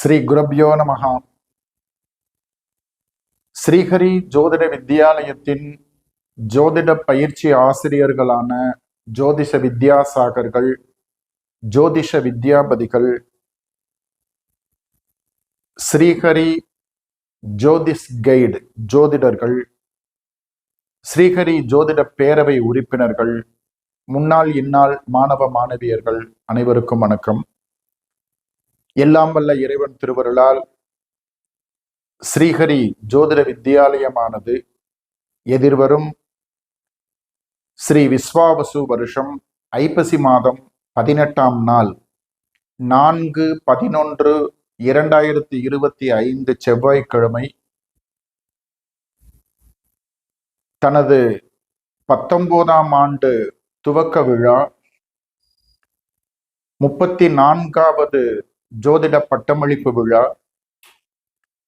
ஸ்ரீ குரப்யோ நமகா ஸ்ரீஹரி ஜோதிட வித்யாலயத்தின் ஜோதிட பயிற்சி ஆசிரியர்களான ஜோதிஷ வித்யாசாகர்கள் ஜோதிஷ வித்யாபதிகள் ஸ்ரீஹரி ஜோதிஷ் கைடு ஜோதிடர்கள் ஸ்ரீஹரி ஜோதிட பேரவை உறுப்பினர்கள் முன்னாள் இந்நாள் மாணவ மாணவியர்கள் அனைவருக்கும் வணக்கம். எல்லாம் வல்ல இறைவன் திருவருளால் ஸ்ரீஹரி ஜோதிட வித்யாலயமானது எதிர்வரும் ஸ்ரீ விஸ்வாவசு வருஷம் ஐப்பசி மாதம் பதினெட்டாம் நாள் நான்கு பதினொன்று இரண்டாயிரத்தி இருபத்தி ஐந்து செவ்வாய்க்கிழமை. தனது பத்தொன்பதாம் ஆண்டு துவக்க விழா முப்பத்தி நான்காவது ஜோதிட பட்டமளிப்பு விழா.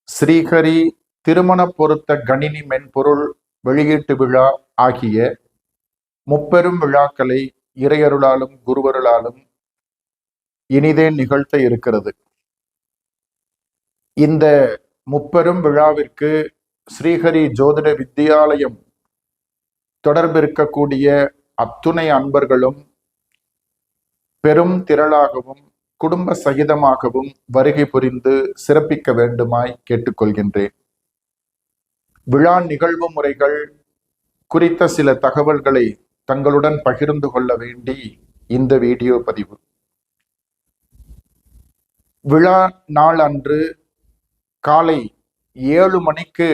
ஸ்ரீஹரி திருமண பொருத்த கணினி மென்பொருள் வெளியீட்டு விழா ஆகிய முப்பெரும் விழாக்களை இறையருளாலும் குருவருளாலும் இனிதே நிகழ்த்த இருக்கிறது. இந்த முப்பெரும் விழாவிற்கு ஸ்ரீஹரி ஜோதிட வித்தியாலயம் தொடர்பிருக்கக்கூடிய அத்துணை அன்பர்களும் பெரும் திரளாகவும் குடும்ப சகிதமாகவும் வருகை புரிந்து சிறப்பிக்க வேண்டுமாய் கேட்டுக்கொள்கின்றேன். விழா நிகழ்வு முறைகள் குறித்த சில தகவல்களை தங்களுடன் பகிர்ந்து கொள்ள வேண்டி இந்த வீடியோ பதிவு. விழா நாள் அன்று காலை ஏழு மணிக்கு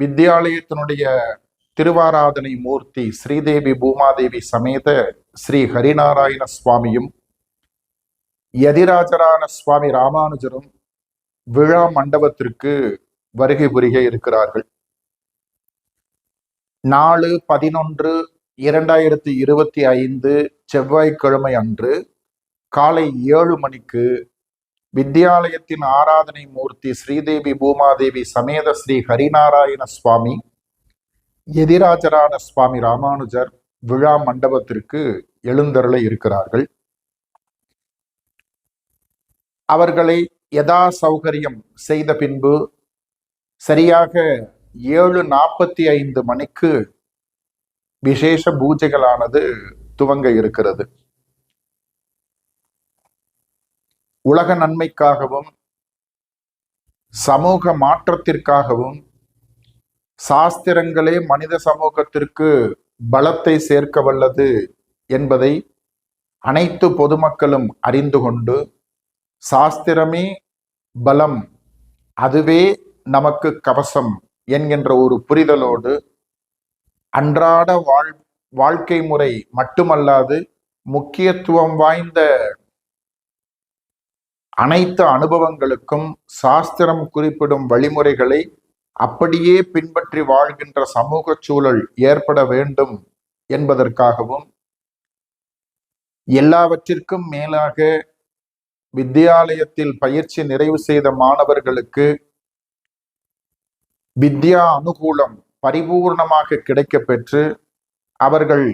வித்யாலயத்தினுடைய திருவாராதனை மூர்த்தி ஸ்ரீதேவி பூமாதேவி சமேத ஸ்ரீ ஹரிநாராயண சுவாமியும் யதிராஜரான சுவாமி ராமானுஜரும் விழா மண்டபத்திற்கு வருகை புரிய இருக்கிறார்கள். நாலு பதினொன்று இரண்டாயிரத்தி இருபத்தி ஐந்து செவ்வாய்க்கிழமை அன்று காலை ஏழு மணிக்கு வித்யாலயத்தின் ஆராதனை மூர்த்தி ஸ்ரீதேவி பூமாதேவி சமேத ஸ்ரீ ஹரிநாராயண சுவாமி எதிராஜரான சுவாமி ராமானுஜர் விழா மண்டபத்திற்கு எழுந்தருள இருக்கிறார்கள். அவர்களை யதா சௌகரியம் செய்த பின்பு சரியாக ஏழு நாற்பத்தி ஐந்து மணிக்கு விசேஷ பூஜைகளானது துவங்க இருக்கிறது. உலக நன்மைக்காகவும் சமூக மாற்றத்திற்காகவும் சாஸ்திரங்களே மனித சமூகத்திற்கு பலத்தை சேர்க்க வல்லது என்பதை அனைத்து பொதுமக்களும் அறிந்து கொண்டு சாஸ்திரமே பலம். அதுவே நமக்கு கவசம் என்கின்ற ஒரு புரிதலோடு அன்றாட வாழ் வாழ்க்கை முறை மட்டுமல்லாது முக்கியத்துவம் வாய்ந்த அனைத்து அனுபவங்களுக்கும் சாஸ்திரம் குறிப்பிடும் வழிமுறைகளை அப்படியே பின்பற்றி வாழ்கின்ற சமூக சூழல் ஏற்பட வேண்டும் என்பதற்காகவும் எல்லாவற்றிற்கும் மேலாக வித்யாலயத்தில் பயிற்சி நிறைவு செய்த மாணவர்களுக்கு வித்யா அனுகூலம் பரிபூர்ணமாக கிடைக்க பெற்று அவர்கள்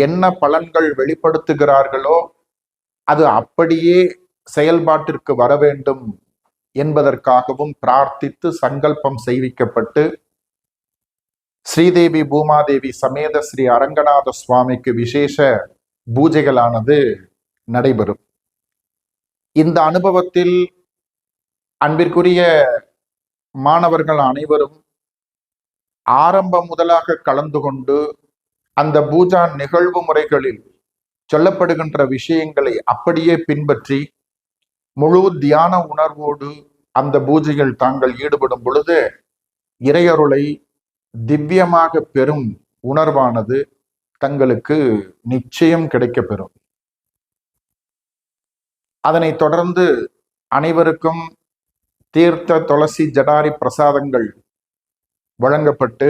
என்ன பலன்கள் வெளிப்படுத்துகிறார்களோ அது அப்படியே செயல்பாட்டிற்கு வர வேண்டும் என்பதற்காகவும் பிரார்த்தித்து சங்கல்பம் செய்விக்கப்பட்டு ஸ்ரீதேவி பூமாதேவி சமேத ஸ்ரீ அரங்கநாத சுவாமிக்கு விசேஷ பூஜைகளானது நடைபெறும். இந்த அனுபவத்தில் அன்பிற்குரிய மாணவர்கள் அனைவரும் ஆரம்பம் முதலாக கலந்து கொண்டு அந்த பூஜா நிகழ்வு முறைகளில் சொல்லப்படுகின்ற விஷயங்களை அப்படியே பின்பற்றி முழு தியான உணர்வோடு அந்த பூஜையில் தாங்கள் ஈடுபடும் பொழுது இறையருளை திவ்யமாக பெறும் உணர்வானது தங்களுக்கு நிச்சயம் கிடைக்கப்பெறும். அதனைத் தொடர்ந்து அனைவருக்கும் தீர்த்த துளசி ஜடாரி பிரசாதங்கள் வழங்கப்பட்டு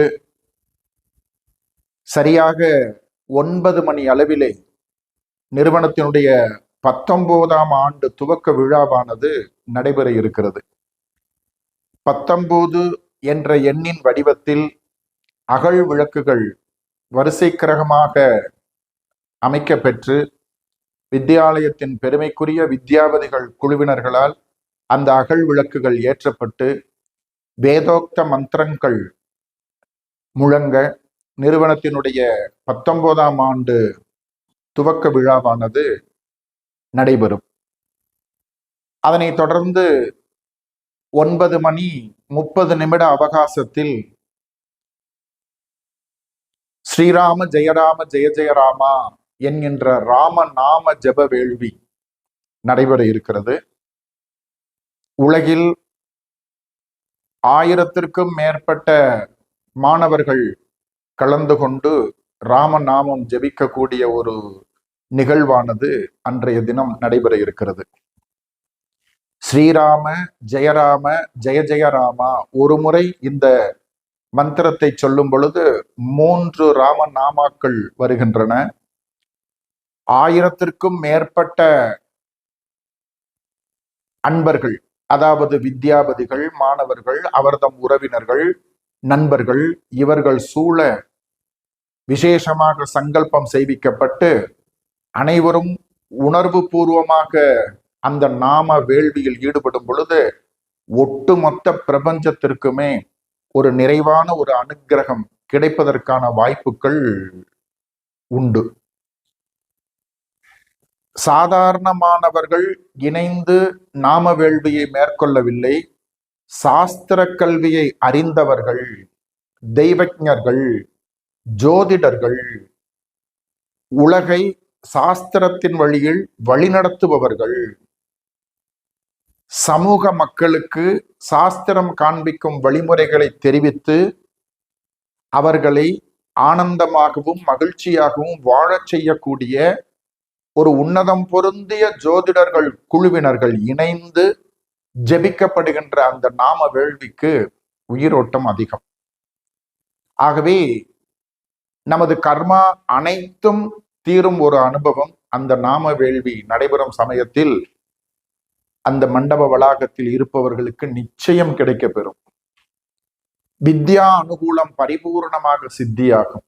சரியாக ஒன்பது மணி அளவிலே நிறுவனத்தினுடைய பத்தொன்பதாம் ஆண்டு துவக்க விழாவானது நடைபெற இருக்கிறது. பத்தொன்பது என்ற எண்ணின் வடிவத்தில் அகழ் விளக்குகள் வரிசை கிரகமாக அமைக்கப்பெற்று வித்தியாலயத்தின் பெருமைக்குரிய வித்யாபதிகள் குழுவினர்களால் அந்த அகல் விளக்குகள் ஏற்றப்பட்டு வேதோக்த மந்திரங்கள் முழங்க நிறுவனத்தினுடைய பத்தொன்பதாம் ஆண்டு துவக்க விழாவானது நடைபெறும். அதனை தொடர்ந்து ஒன்பது மணி முப்பது நிமிட அவகாசத்தில் ஸ்ரீராம ஜெயராம ஜெய ஜெயராமா என்கின்ற ராம நாம ஜப வேள்வி நடைபெற இருக்கிறது. உலகில் ஆயிரத்திற்கும் மேற்பட்ட மாணவர்கள் கலந்து கொண்டு ராமநாமம் ஜெபிக்கக்கூடிய ஒரு நிகழ்வானது அன்றைய தினம் நடைபெற இருக்கிறது. ஸ்ரீராம ஜெயராம ஜெய ஜெயராமா ஒரு முறை இந்த மந்திரத்தை சொல்லும் பொழுது மூன்று ராம நாமாக்கள் வருகின்றன. ஆயிரத்திற்கும் மேற்பட்ட அன்பர்கள் அதாவது வித்யாபதிகள் மாணவர்கள் அவர்தம் உறவினர்கள் நண்பர்கள் இவர்கள் சூழ விசேஷமாக சங்கல்பம் செய்விக்கப்பட்டு அனைவரும் உணர்வு பூர்வமாக அந்த நாம வேள்வியில் ஈடுபடும் பொழுது ஒட்டுமொத்த பிரபஞ்சத்திற்குமே ஒரு நிறைவான ஒரு அனுக்கிரகம் கிடைப்பதற்கான வாய்ப்புகள் உண்டு. சாதாரணமானவர்கள் இணைந்து நாம வேள்வியை மேற்கொள்ளவில்லை. சாஸ்திர கல்வியை அறிந்தவர்கள் தெய்வஜர்கள் ஜோதிடர்கள் உலகை சாஸ்திரத்தின் வழியில் வழிநடத்துபவர்கள். சமூக மக்களுக்கு சாஸ்திரம் காண்பிக்கும் வழிமுறைகளை தெரிவித்து அவர்களை ஆனந்தமாகவும் மகிழ்ச்சியாகவும் வாழச் செய்யக்கூடிய ஒரு உன்னதம் பொருந்திய ஜோதிடர்கள் குழுவினர்கள் இணைந்து ஜெபிக்கப்படுகின்ற அந்த நாம வேள்விக்கு உயிரோட்டம் அதிகம். ஆகவே நமது கர்மா அனைத்தும் தீரும் ஒரு அனுபவம். அந்த நாம வேள்வி நடைபெறும் சமயத்தில் அந்த மண்டப வளாகத்தில் இருப்பவர்களுக்கு நிச்சயம் கிடைக்க பெறும் வித்யா அனுகூலம் பரிபூர்ணமாக சித்தியாகும்.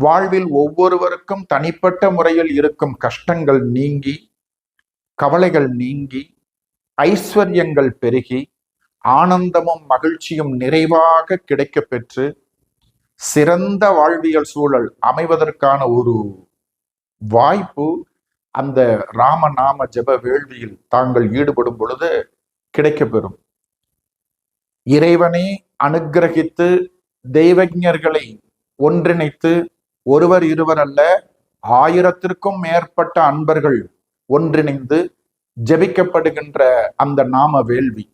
வாழ்வில் ஒவ்வொருவருக்கும் தனிப்பட்ட முறையில் இருக்கும் கஷ்டங்கள் நீங்கி கவலைகள் நீங்கி ஐஸ்வர்யங்கள் பெருகி ஆனந்தமும் மகிழ்ச்சியும் நிறைவாக கிடைக்க பெற்று சிறந்த வாழ்வியல் சூழல் அமைவதற்கான ஒரு வாய்ப்பு அந்த ராமநாம ஜெப வேள்வியில் தாங்கள் ஈடுபடும் பொழுது கிடைக்கப்பெறும் இறைவனை அனுக்கிரகித்து தெய்வஞர்களை ஒன்றிணைத்து ஒருவர் இருவர் அல்ல ஆயிரத்திற்கும் மேற்பட்ட அன்பர்கள் ஒன்றிணைந்து ஜெபிக்கப்படுகின்ற அந்த நாம வேள்வி.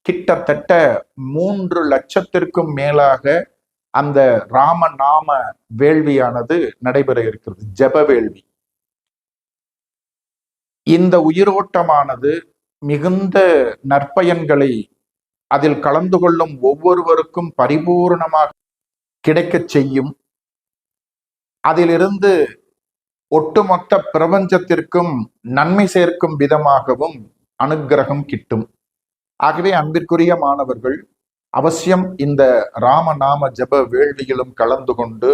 கிட்டத்தட்ட மூன்று லட்சத்திற்கும் மேலாக அந்த ராம நாம வேள்வியானது நடைபெற இருக்கிறது ஜப வேள்வி. இந்த உயிரோட்டமானது மிகுந்த நற்பயன்களை அதில் கலந்து கொள்ளும் ஒவ்வொருவருக்கும் பரிபூர்ணமாக கிடைக்கச் செய்யும் அதிலிருந்து ஒட்டுமொத்த பிரபஞ்சத்திற்கும் நன்மை சேர்க்கும் விதமாகவும் அனுக்கிரகம் கிட்டும். ஆகவே அன்பிற்குரிய மாணவர்கள் அவசியம் இந்த ராமநாம ஜப வேள்வியிலும் கலந்து கொண்டு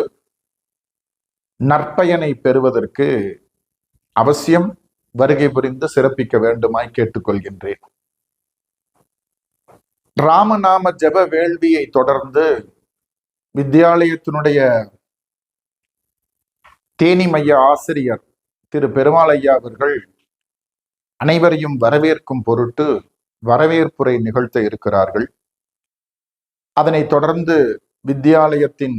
நற்பயனை பெறுவதற்கு அவசியம் வருகை புரிந்து சிறப்பிக்க வேண்டுமாய் கேட்டுக்கொள்கின்றேன். ராமநாம ஜப வேள்வியை தொடர்ந்து வித்யாலயத்தினுடைய தேனி மைய ஆசிரியர் திரு பெருமாளையா அவர்கள் அனைவரையும் வரவேற்கும் பொருட்டு வரவேற்புரை நிகழ்த்த இருக்கிறார்கள். அதனை தொடர்ந்து வித்யாலயத்தின்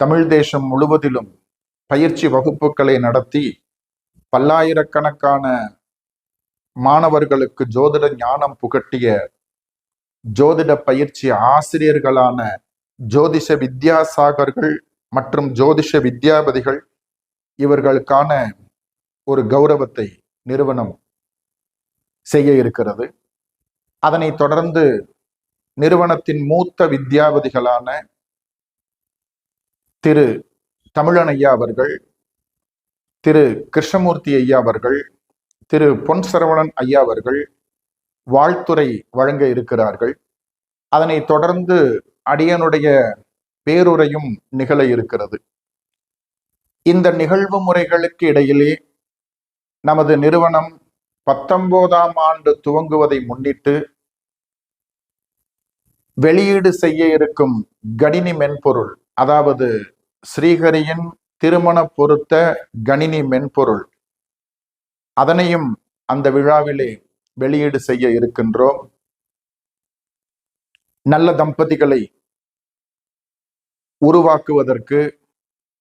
தமிழ் தேசம் முழுவதிலும் பயிற்சி வகுப்புகளை நடத்தி பல்லாயிரக்கணக்கான மாணவர்களுக்கு ஜோதிட ஞானம் புகட்டிய ஜோதிட பயிற்சி ஆசிரியர்களான ஜோதிஷ வித்யாசாகர்கள் மற்றும் ஜோதிஷ வித்யாபதிகள் இவர்களுக்கான ஒரு கௌரவத்தை நிறுவனம் செய்ய இருக்கிறது. அதனைத் தொடர்ந்து நிறுவனத்தின் மூத்த வித்யாபதிகளான திரு தமிழன் ஐயா அவர்கள் திரு கிருஷ்ணமூர்த்தி ஐயா அவர்கள் திரு பொன் சரவணன் ஐயா அவர்கள் வாழ்த்துறை வழங்க இருக்கிறார்கள். அதனைத் தொடர்ந்து அடியனுடைய பேருரையும் நிகழ இருக்கிறது. இந்த நிகழ்வு முறைகளுக்கு இடையிலே நமது நிறுவனம் பத்தொன்பதாம் ஆண்டு துவங்குவதை முன்னிட்டு வெளியீடு செய்ய இருக்கும் கணினி மென்பொருள் அதாவது ஸ்ரீஹரியின் திருமண பொருத்த கணினி மென்பொருள் அதனையும் அந்த விழாவிலே வெளியீடு செய்ய இருக்கின்றோம். நல்ல தம்பதிகளை உருவாக்குவதற்கு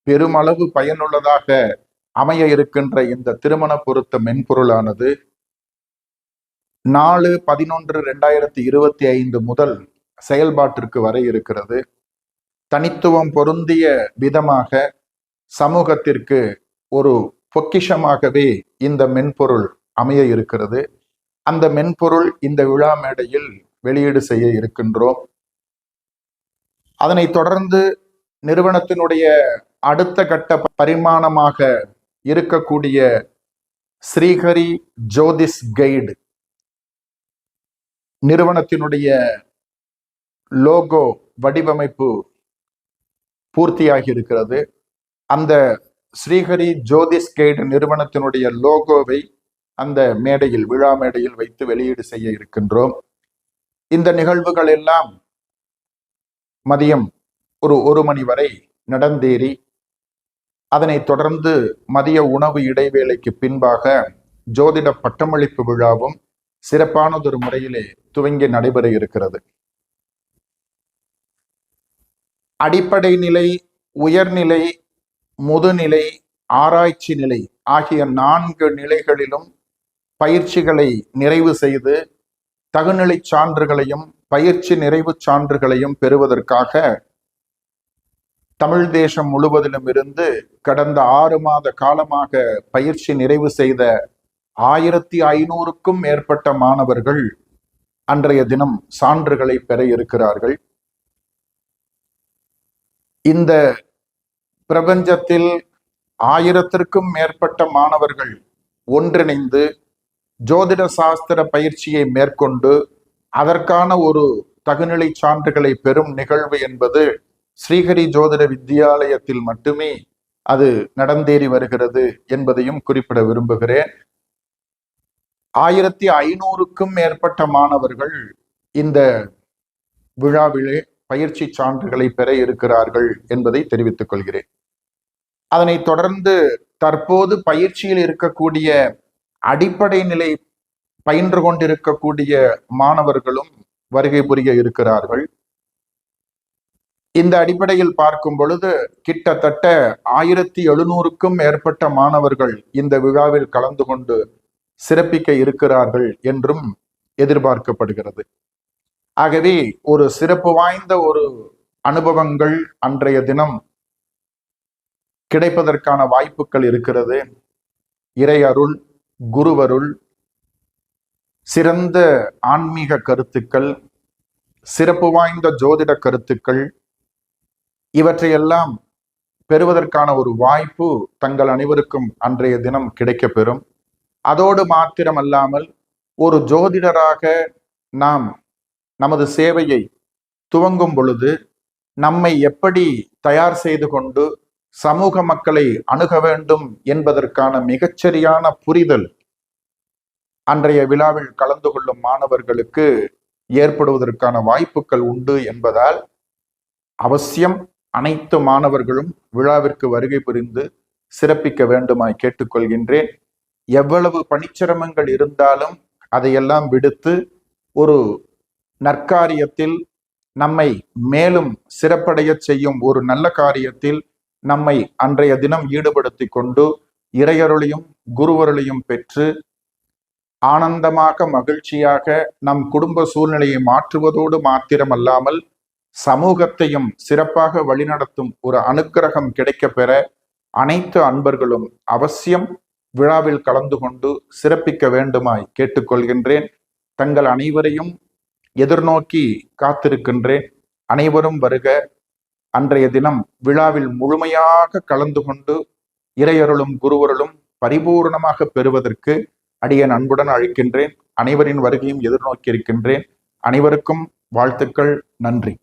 பெருமளவு பயனுள்ளதாக அமைய இருக்கின்ற இந்த திருமண பொருத்த மென்பொருளானது நாலு பதினொன்று ரெண்டாயிரத்தி இருபத்தி ஐந்து முதல் செயல்பாட்டிற்கு வர இருக்கிறது. தனித்துவம் பொருந்திய விதமாக சமூகத்திற்கு ஒரு பொக்கிஷமாகவே இந்த மென்பொருள் அமைய இருக்கிறது. அந்த மென்பொருள் இந்த விழா மேடையில் வெளியீடு செய்ய இருக்கின்றோம். அதனைத் தொடர்ந்து நிறுவனத்தினுடைய அடுத்த கட்ட பரிமாணமாக இருக்கக்கூடிய ஸ்ரீஹரி ஜோதிஷ் கைடு நிறுவனத்தினுடைய லோகோ வடிவமைப்பு பூர்த்தியாகி இருக்கிறது அந்த ஸ்ரீஹரி ஜோதிஷ் கைடு நிறுவனத்தினுடைய லோகோவை அந்த மேடையில் விழா மேடையில் வைத்து வெளியீடு செய்ய இருக்கின்றோம். இந்த நிகழ்வுகள் எல்லாம் மதியம் ஒரு ஒரு மணி வரை நடந்தேறி அதனைத் தொடர்ந்து மதிய உணவு இடைவேளைக்கு பின்பாக ஜோதிட பட்டமளிப்பு விழாவும் சிறப்பானதொரு முறையிலே துவங்கி நடைபெற இருக்கிறது. அடிப்படை நிலை உயர்நிலை முதுநிலை ஆராய்ச்சி நிலை ஆகிய நான்கு நிலைகளிலும் பயிற்சிகளை நிறைவு செய்து தகுநிலை சான்றுகளையும் பயிற்சி நிறைவு சான்றுகளையும் பெறுவதற்காக தமிழ் தேசம் முழுவதிலும் இருந்து கடந்த ஆறு மாத காலமாக பயிற்சி நிறைவு செய்த ஆயிரத்தி ஐநூறுக்கும் மேற்பட்ட மாணவர்கள் அன்றைய தினம் சான்றுகளை பெற இருக்கிறார்கள். இந்த பிரபஞ்சத்தில் ஆயிரத்திற்கும் மேற்பட்ட மாணவர்கள் ஒன்றிணைந்து ஜோதிட சாஸ்திர பயிற்சியை மேற்கொண்டு அதற்கான ஒரு தகுநிலை சான்றுகளை பெறும் நிகழ்வு என்பது ஸ்ரீஹரி ஜோதிட வித்தியாலயத்தில் மட்டுமே அது நடந்தேறி வருகிறது என்பதையும் குறிப்பிட விரும்புகிறேன். ஆயிரத்தி ஐநூறுக்கும் மேற்பட்ட மாணவர்கள் இந்த விழாவிலே பயிற்சி சான்றுகளை பெற இருக்கிறார்கள் என்பதை தெரிவித்துக் கொள்கிறேன். அதனைத் தொடர்ந்து தற்போது பயிற்சியில் இருக்கக்கூடிய அடிப்படை நிலை பயின்று கொண்டிருக்கக்கூடிய மாணவர்களும் வருகை புரிய இருக்கிறார்கள். இந்த அடிப்படையில் பார்க்கும் பொழுது கிட்டத்தட்ட ஆயிரத்தி எழுநூறுக்கும் மேற்பட்ட மாணவர்கள் இந்த விழாவில் கலந்து கொண்டு சிறப்பிக்க இருக்கிறார்கள் என்றும் எதிர்பார்க்கப்படுகிறது. ஆகவே ஒரு சிறப்பு வாய்ந்த ஒரு அனுபவங்கள் அன்றைய தினம் கிடைப்பதற்கான வாய்ப்புகள் இருக்கிறது. இறையருள் குருவருள் சிறந்த ஆன்மீக கருத்துக்கள் சிறப்பு வாய்ந்த ஜோதிட கருத்துக்கள் இவற்றையெல்லாம் பெறுவதற்கான ஒரு வாய்ப்பு தங்கள் அனைவருக்கும் அன்றைய தினம் கிடைக்கப்பெறும். அதோடு மாத்திரமல்லாமல் ஒரு ஜோதிடராக நாம் நமது சேவையை துவங்கும் பொழுது நம்மை எப்படி தயார் செய்து கொண்டு சமூக மக்களை அணுக வேண்டும் என்பதற்கான மிகச்சரியான புரிதல் அன்றைய விழாவில் கலந்து கொள்ளும் மாணவர்களுக்கு ஏற்படுவதற்கான வாய்ப்புகள் உண்டு என்பதால் அவசியம் அனைத்து மாணவர்களும் விழாவிற்கு வருகை புரிந்து சிறப்பிக்க வேண்டுமாய் கேட்டுக்கொள்கின்றேன். எவ்வளவு பணிச்சிரமங்கள் இருந்தாலும் அதையெல்லாம் விடுத்து ஒரு நற்காரியத்தில் நம்மை மேலும் சிறப்படைய செய்யும் ஒரு நல்ல காரியத்தில் நம்மை அன்றைய தினம் ஈடுபடுத்தி கொண்டு இறையருளையும் குருவருளையும் பெற்று ஆனந்தமாக மகிழ்ச்சியாக நம் குடும்ப சூழ்நிலையை மாற்றுவதோடு மாத்திரமல்லாமல் சமூகத்தையும் சிறப்பாக வழிநடத்தும் ஒரு அனுக்கிரகம் கிடைக்கப்பெற அனைத்து அன்பர்களும் அவசியம் விழாவில் கலந்து கொண்டு சிறப்பிக்க வேண்டுமாய் கேட்டுக்கொள்கின்றேன். தங்கள் அனைவரையும் எதிர்நோக்கி காத்திருக்கின்றேன். அனைவரும் வருக. அன்றைய தினம் விழாவில் முழுமையாக கலந்து கொண்டு இறையருளும் குருவருளும் பரிபூர்ணமாக பெறுவதற்கு அடியன் அன்புடன் அழைக்கின்றேன். அனைவரின் வருகையும் எதிர்நோக்கி இருக்கின்றேன் அனைவருக்கும் வாழ்த்துக்கள். நன்றி.